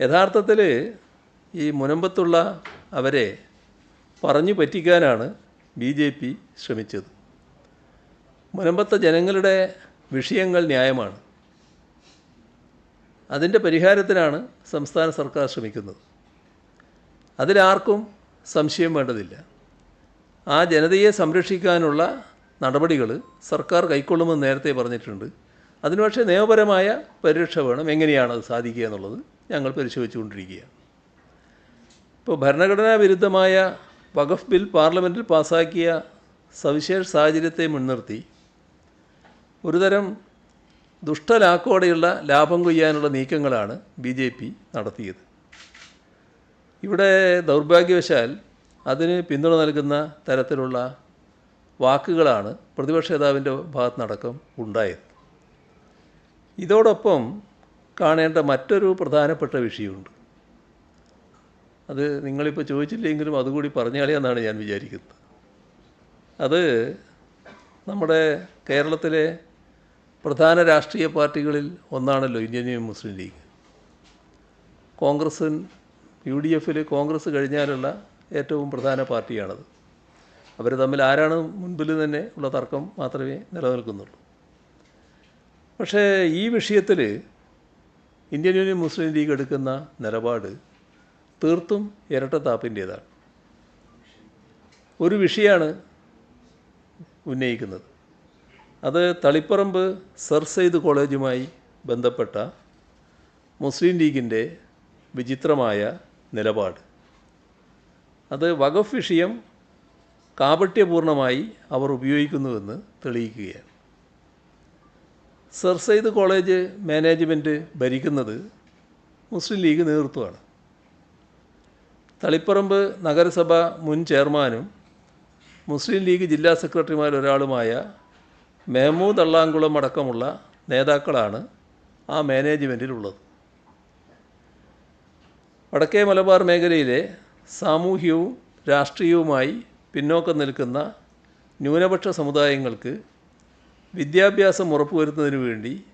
യഥാർത്ഥത്തിൽ ഈ മുനമ്പത്തുള്ള അവരെ പറഞ്ഞു പറ്റിക്കാനാണ് ബി ജെ പി ശ്രമിച്ചത്. മുനമ്പത്തെ ജനങ്ങളുടെ വിഷയങ്ങൾ ന്യായമാണ്. അതിന്റെ പരിഹാരത്തിനാണ് സംസ്ഥാന സർക്കാർ ശ്രമിക്കുന്നത്. അതിലാർക്കും സംശയം വേണ്ടതില്ല. ആ ജനതയെ സംരക്ഷിക്കാനുള്ള നടപടികൾ സർക്കാർ കൈക്കൊള്ളുമെന്ന് നേരത്തെ പറഞ്ഞിട്ടുണ്ട്. അതിന് പക്ഷേ നിയമപരമായ പരിരക്ഷ വേണം. എങ്ങനെയാണ് അത് സാധിക്കുക എന്നുള്ളത് ഞങ്ങൾ പരിശോധിച്ചുകൊണ്ടിരിക്കുകയാണ് ഇപ്പോൾ ഭരണഘടനാ വിരുദ്ധമായ വഖഫ് ബിൽ പാർലമെന്റിൽ പാസാക്കിയ സവിശേഷ സാഹചര്യത്തെ മുൻനിർത്തി ഒരുതരം ദുഷ്ടലാക്കോടെയുള്ള ലാഭം കൊയ്യാനുള്ള നീക്കങ്ങളാണ് ബി ജെ പി നടത്തിയത്. ഇവിടെ ദൗർഭാഗ്യവശാൽ അതിന് പിന്തുണ നൽകുന്ന തരത്തിലുള്ള വാക്കുകളാണ് പ്രതിപക്ഷ നേതാവിന്റെ ഭാഗത്തുനിന്നടക്കം ഉണ്ടായത്. ഇതോടൊപ്പം കാണേണ്ട മറ്റൊരു പ്രധാനപ്പെട്ട വിഷയമുണ്ട്. അത് നിങ്ങളിപ്പോൾ ചോദിച്ചില്ലെങ്കിലും അതുകൂടി പറഞ്ഞു കളയാന്നാണ് ഞാൻ വിചാരിക്കുന്നത്. അത് നമ്മുടെ കേരളത്തിലെ പ്രധാന രാഷ്ട്രീയ പാർട്ടികളിൽ ഒന്നാണല്ലോ Indian Muslim league. Congress U D എഫിൽ കോൺഗ്രസ് കഴിഞ്ഞാലുള്ള ഏറ്റവും പ്രധാന പാർട്ടിയാണത്. അവർ തമ്മിൽ ആരാണ് മുൻപിൽ തന്നെ ഉള്ള തർക്കം മാത്രമേ നിലനിൽക്കുന്നുള്ളൂ. പക്ഷേ ഈ വിഷയത്തിൽ ഇന്ത്യൻ യൂണിയൻ മുസ്ലിം ലീഗ് എടുക്കുന്ന നിലപാട് തീർത്തും ഇരട്ടത്താപ്പിന്റേതാണ് ഒരു വിഷയമാണ് ഉന്നയിക്കുന്നത്. അത് തളിപ്പറമ്പ് സർ സെയ്ദ് കോളേജുമായി ബന്ധപ്പെട്ട മുസ്ലിം ലീഗിന്റെ വിചിത്രമായ നിലപാട്. അത് വഖഫ് വിഷയം കാപട്യപൂർണമായി അവർ ഉപയോഗിക്കുന്നുവെന്ന് തെളിയിക്കുകയാണ്. സർ സെയ്ദ് കോളേജ് മാനേജ്മെന്റ് ഭരിക്കുന്നത് മുസ്ലിം ലീഗ് നേതൃത്വമാണ്. തളിപ്പറമ്പ് നഗരസഭ മുൻ ചെയർമാനും മുസ്ലിം ലീഗ് ജില്ലാ സെക്രട്ടറിമാരൊരാളുമായ മെഹമൂദ് അള്ളാങ്കുളം അടക്കമുള്ള നേതാക്കളാണ് ആ മാനേജ്മെന്റിലുള്ളത് വടക്കേ മലബാർ മേഖലയിലെ സാമൂഹ്യവും രാഷ്ട്രീയവുമായി പിന്നോക്കം നിൽക്കുന്ന ന്യൂനപക്ഷ സമുദായങ്ങൾക്ക് വിദ്യാഭ്യാസം ഉറപ്പുവരുത്തുന്നതിന് വേണ്ടി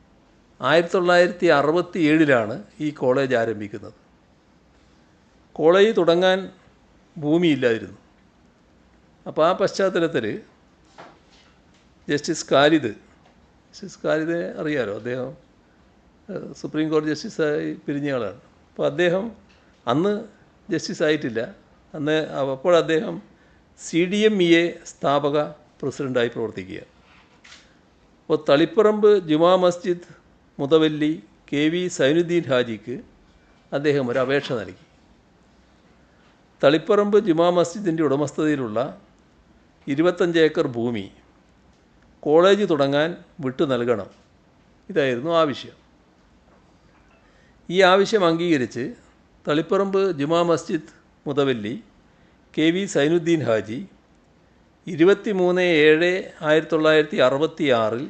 ആയിരത്തി തൊള്ളായിരത്തി അറുപത്തി ഏഴിലാണ് ഈ കോളേജ് ആരംഭിക്കുന്നത്. കോളേജ് തുടങ്ങാൻ ഭൂമിയില്ലായിരുന്നു. അപ്പോൾ ആ പശ്ചാത്തലത്തിൽ ജസ്റ്റിസ് കാലിദ് ജസ്റ്റിസ് ഖാലിദിനെ അറിയാലോ? അദ്ദേഹം സുപ്രീം കോടതി ജസ്റ്റിസായി പിരിഞ്ഞ ആളാണ്. അപ്പോൾ അദ്ദേഹം അന്ന് ജസ്റ്റിസ് ആയിട്ടില്ല അന്ന് അപ്പോൾ അദ്ദേഹം C D M E A സ്ഥാപക പ്രസിഡന്റായി പ്രവർത്തിക്കുകയാണ്. അപ്പോൾ തളിപ്പറമ്പ് ജുമാ മസ്ജിദ് മുതവല്ലി കെ വി സൈനുദ്ദീൻ ഹാജിക്ക് അദ്ദേഹം ഒരു അപേക്ഷ നൽകി. തളിപ്പറമ്പ് ജുമാ മസ്ജിദിന്റെ ഉടമസ്ഥതയിലുള്ള ഇരുപത്തഞ്ച് ഏക്കർ ഭൂമി കോളേജ് തുടങ്ങാൻ വിട്ടു നൽകണം. ഇതായിരുന്നു ആവശ്യം. ഈ ആവശ്യം അംഗീകരിച്ച് തളിപ്പറമ്പ് ജുമാ മസ്ജിദ് മുതവല്ലി കെ വി സൈനുദ്ദീൻ ഹാജി ഇരുപത്തി മൂന്ന് ഏഴ് ആയിരത്തി തൊള്ളായിരത്തി അറുപത്തി ആറിൽ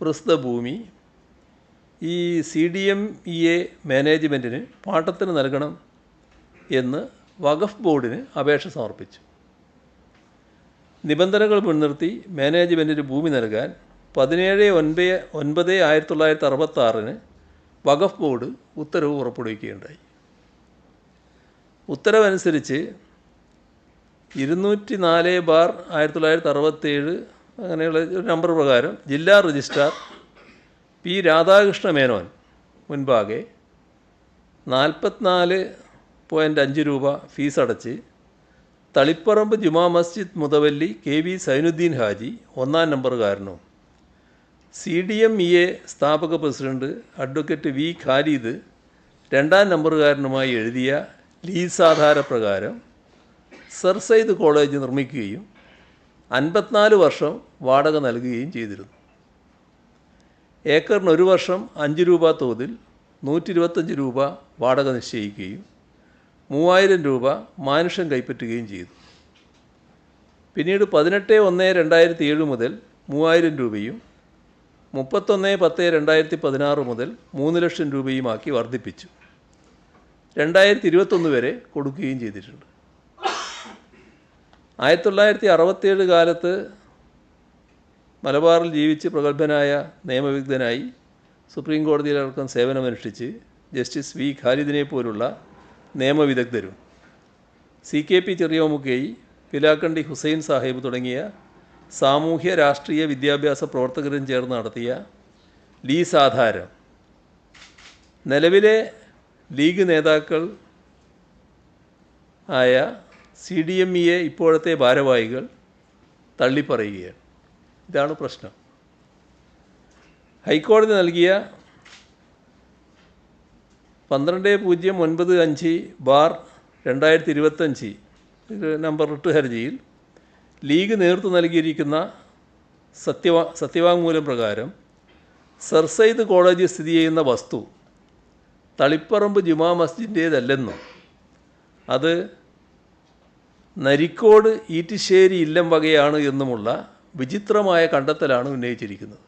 പ്രസ്തഭൂമി ഈ C D M E A മാനേജ്മെന്റിന് പാട്ടത്തിന് നൽകണം എന്ന് വഖഫ് ബോർഡിന് അപേക്ഷ സമർപ്പിച്ചു. നിബന്ധനകൾ മുൻനിർത്തി മാനേജ്മെന്റിന് ഭൂമി നൽകാൻ പതിനേഴ് ഒൻപത് ഒൻപത് ആയിരത്തി തൊള്ളായിരത്തി അറുപത്തി ആറിന് വഖഫ് ബോർഡ് ഉത്തരവ് പുറപ്പെടുവിക്കുകയുണ്ടായി. ഉത്തരവനുസരിച്ച് ഇരുന്നൂറ്റി നാല് ബാർ ആയിരത്തി തൊള്ളായിരത്തി അറുപത്തേഴ് അങ്ങനെയുള്ള ഒരു നമ്പർ പ്രകാരം ജില്ലാ രജിസ്ട്രാർ പി രാധാകൃഷ്ണ മേനോൻ മുൻപാകെ നാൽപ്പത്തിനാല് പോയിന്റ് അഞ്ച് രൂപ ഫീസ് അടച്ച് തളിപ്പറമ്പ് ജുമാ മസ്ജിദ് മുതവല്ലി കെ വി സൈനുദ്ദീൻ ഹാജി ഒന്നാം നമ്പറുകാരനും C D M E A സ്ഥാപക പ്രസിഡന്റ് അഡ്വക്കേറ്റ് വി ഖാലിദ് രണ്ടാം നമ്പറുകാരനുമായി എഴുതിയ ലീസ് ആധാരപ്രകാരം സർ സെയ്ദ് കോളേജ് നിർമ്മിക്കുകയും അൻപത്തിനാല് വർഷം വാടക നൽകുകയും ചെയ്തിരുന്നു. ഏക്കറിന് ഒരു വർഷം അഞ്ച് രൂപ തോതിൽ നൂറ്റി ഇരുപത്തഞ്ച് രൂപ വാടക നിശ്ചയിക്കുകയും മൂവായിരം രൂപ മാനുഷം കൈപ്പറ്റുകയും ചെയ്തു. പിന്നീട് പതിനെട്ട് ഒന്ന് രണ്ടായിരത്തി ഏഴ് മുതൽ മൂവായിരം രൂപയും മുപ്പത്തൊന്ന് പത്ത് രണ്ടായിരത്തി പതിനാറ് മുതൽ മൂന്ന് ലക്ഷം രൂപയുമാക്കി വർദ്ധിപ്പിച്ചു. രണ്ടായിരത്തി ഇരുപത്തൊന്ന് വരെ കൊടുക്കുകയും ചെയ്തിട്ടുണ്ട്. ആയിരത്തി തൊള്ളായിരത്തി അറുപത്തേഴ് കാലത്ത് മലബാറിൽ ജീവിച്ച് പ്രഗത്ഭനായ നിയമവിദഗ്ധനായി സുപ്രീം കോടതിയിലടക്കം സേവനമനുഷ്ഠിച്ച് ജസ്റ്റിസ് വി ഖാലിദിനെ പോലുള്ള നിയമവിദഗ്ധരും C K P Cheriyamukkai Pilakkandi Hussain Sahib തുടങ്ങിയ സാമൂഹ്യ രാഷ്ട്രീയ വിദ്യാഭ്യാസ പ്രവർത്തകരും ചേർന്ന് നടത്തിയ ലീസ് ആധാരം നിലവിലെ ലീഗ് നേതാക്കൾ ആയ സി ഡി എം ഇയെ ഇപ്പോഴത്തെ ഭാരവാഹികൾ തള്ളിപ്പറയുകയാണ്. ഇതാണ് പ്രശ്നം. ഹൈക്കോടതി നൽകിയ പന്ത്രണ്ട് പൂജ്യം ഒൻപത് അഞ്ച് ബാർ രണ്ടായിരത്തി ഇരുപത്തഞ്ച് നമ്പർ റിട്ട് ഹർജിയിൽ ലീഗ് നേതൃത്വം നൽകിയിരിക്കുന്ന സത്യവാ സത്യവാങ്മൂലം പ്രകാരം സർ സയ്യിദ് കോളേജിൽ സ്ഥിതി ചെയ്യുന്ന വസ്തു തളിപ്പറമ്പ് ജുമാ മസ്ജിദിന്റേതല്ലെന്നും അത് നരിക്കോട് ഈറ്റിശ്ശേരി ഇല്ലം വകയാണ് എന്നുമുള്ള വിചിത്രമായ കണ്ടെത്തലാണ് ഉന്നയിച്ചിരിക്കുന്നത്.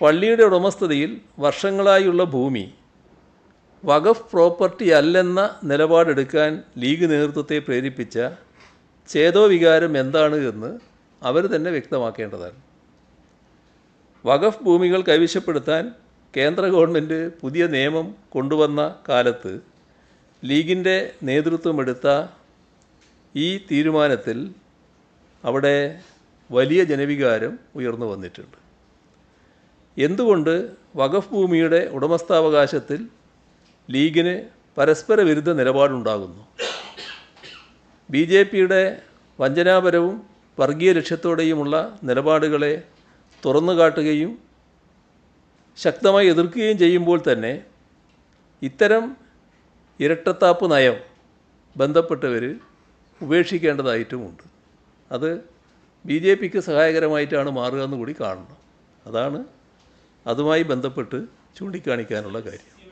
പള്ളിയുടെ ഉടമസ്ഥതയിൽ വർഷങ്ങളായുള്ള ഭൂമി വഖഫ് പ്രോപ്പർട്ടി അല്ലെന്ന നിലപാടെടുക്കാൻ ലീഗ് നേതൃത്വത്തെ പ്രേരിപ്പിച്ച ചേതോവികാരം എന്താണ് എന്ന് അവർ തന്നെ വ്യക്തമാക്കേണ്ടതാണ്. വഖഫ് ഭൂമികൾ കൈവശപ്പെടുത്താൻ കേന്ദ്ര ഗവൺമെന്റ് പുതിയ നിയമം കൊണ്ടുവന്ന കാലത്ത് ലീഗിന്റെ നേതൃത്വമെടുത്ത ഈ തീരുമാനത്തിൽ അവിടെ വലിയ ജനവികാരം ഉയർന്നു വന്നിട്ടുണ്ട്. എന്തുകൊണ്ട് വഖഫ് ഭൂമിയുടെ ഉടമസ്ഥാവകാശത്തിൽ ലീഗിന് പരസ്പര വിരുദ്ധ നിലപാടുണ്ടാകുന്നു? ബി ജെ പിയുടെ വഞ്ചനാപരവും വർഗീയ ലക്ഷ്യത്തോടെയുമുള്ള നിലപാടുകളെ തുറന്നുകാട്ടുകയും ശക്തമായി എതിർക്കുകയും ചെയ്യുമ്പോൾ തന്നെ ഇത്തരം ഇരട്ടത്താപ്പ് നയം ബന്ധപ്പെട്ടവർ ഉപേക്ഷിക്കേണ്ടതായിട്ടുമുണ്ട്. അത് ബി ജെ പിക്ക് സഹായകരമായിട്ടാണ് മാറുക എന്ന് കൂടി കാണണം. അതാണ് അതുമായി ബന്ധപ്പെട്ട് ചൂണ്ടിക്കാണിക്കാനുള്ള കാര്യം.